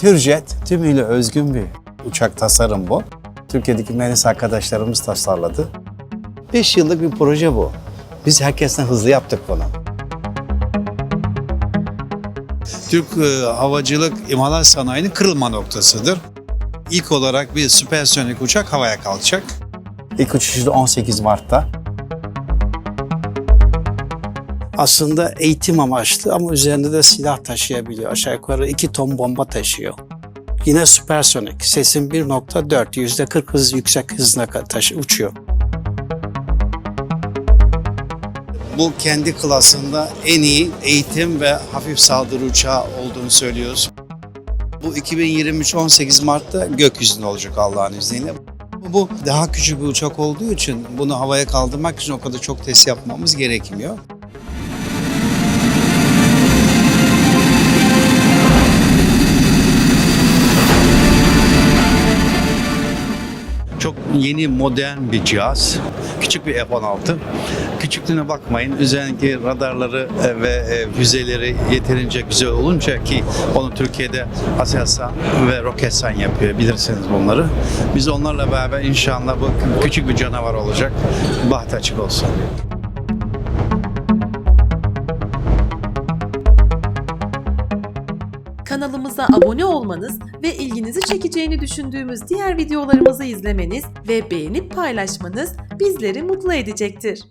Türjet tümüyle özgün bir uçak tasarım bu. Türkiye'deki mühendis arkadaşlarımız tasarladı. 5 yıllık bir proje bu. Biz herkesten hızlı yaptık bunu. Türk e, havacılık imalat sanayinin kırılma noktasıdır. İlk olarak bir süpersonik uçak havaya kalkacak. İlk uçuşu da 18 Mart'ta. Aslında eğitim amaçlı ama üzerinde de silah taşıyabiliyor. Aşağı yukarı 2 ton bomba taşıyor. Yine süpersonik. Sesin 1.4, %40 hız yüksek hızına taşı, uçuyor. Bu kendi klasında en iyi eğitim ve hafif saldırı uçağı olduğunu söylüyoruz. Bu 2023 18 Mart'ta gökyüzünde olacak Allah'ın izniyle. Bu daha küçük bir uçak olduğu için bunu havaya kaldırmak için o kadar çok test yapmamız gerekmiyor. Çok yeni modern bir cihaz. Küçük bir F-16. Küçüklüğüne bakmayın. Üzerindeki radarları e, ve e, füzeleri yeterince güzel olunca ki onu Türkiye'de Aselsan ve Roketsan yapıyor. Bilirsiniz bunları. Biz onlarla beraber inşallah bu küçük bir canavar olacak. Baht açık olsun. Kanalımıza abone olmanız ve ilginizi çekeceğini düşündüğümüz diğer videolarımızı izlemeniz ve beğenip paylaşmanız bizleri mutlu edecektir.